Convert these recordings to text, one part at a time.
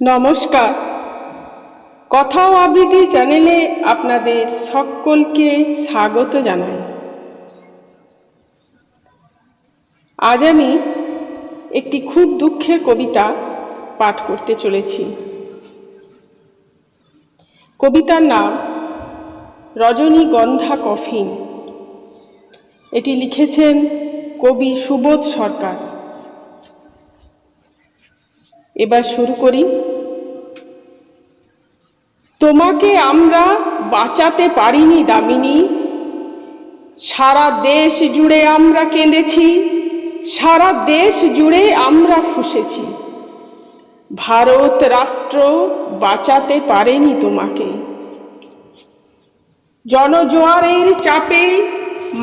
নমস্কার। কথা ও আবৃত্তি চ্যানেলে আপনাদের সকলকে স্বাগত জানাই। আজ আমি একটি খুব দুঃখের কবিতা পাঠ করতে চলেছি। কবিতার নাম রজনীগন্ধা কফিন। এটি লিখেছেন কবি সুবোধ সরকার। এবার শুরু করি। তোমাকে আমরা বাঁচাতে পারিনি দামিনী। সারা দেশ জুড়ে আমরা কেঁদেছি, সারা দেশ জুড়ে আমরা ফুসেছি। ভারত রাষ্ট্র বাঁচাতে পারেনি তোমাকে। জনজোয়ারের চাপে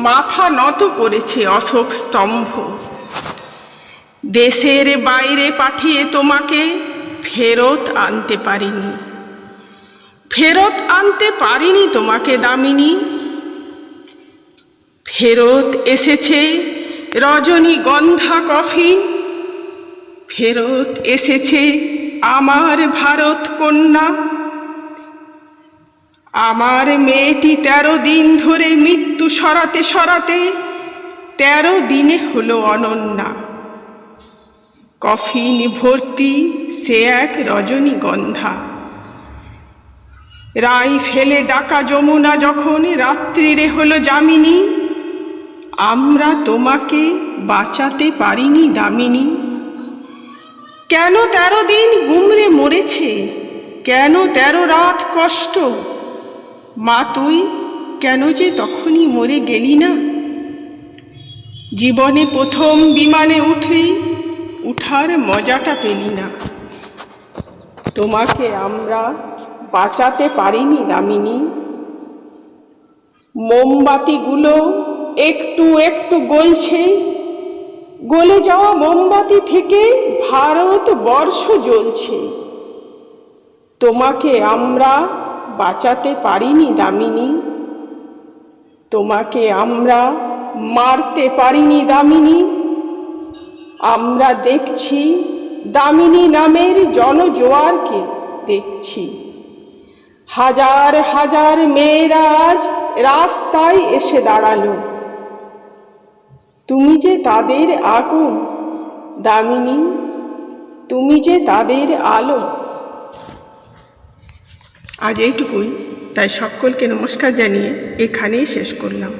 মাথা নত করেছে অশোক স্তম্ভ। দেশের বাইরে পাঠিয়ে তোমাকে ফেরত আনতে পারিনি। ফেরত আনতে পারিনি তোমাকে দামিনী। ফেরত এসেছে রজনীগন্ধা কফি। ফেরত এসেছে আমার ভারত কন্যা। আমার মেয়েটি তেরো দিন ধরে মৃত্যু সরাতে সরাতে তেরো দিনে হলো অনন্যা। কফিন ভর্তি সে এক রজনীগন্ধা। রাই ফেলে ডাকা যমুনা যখন রাত্রিরে হলো যামিনী, আমরা তোমাকে বাঁচাতে পারিনি দামিনী। কেন তেরো দিন গুমরে মরেছে? কেন তেরো রাত কষ্ট? মা তুই কেন যে তখনই মরে গেলি না? জীবনে প্রথম বিমানে উঠলি, উঠার মজাটা পেলি না। তোমাকে আমরা বাঁচাতে পারিনি দামিনী। মোমবাতিগুলো একটু একটু গলছে। গলে যাওয়া মোমবাতি থেকে ভারত বর্ষ জ্বলছে। তোমাকে আমরা বাঁচাতে পারিনি দামিনী। তোমাকে আমরা মারতে পারিনি দামিনী। আমরা দেখছি দামিনী নামের জনজোয়ারকে দেখছি। হাজার হাজার মেয়েরা আজ রাস্তায় এসে দাঁড়াল। তুমি যে তাদের আগুন, দামিনী, তুমি যে তাদের আলো। আজ এইটুকুই, তাই সকলকে নমস্কার জানিয়ে এখানেই শেষ করলাম।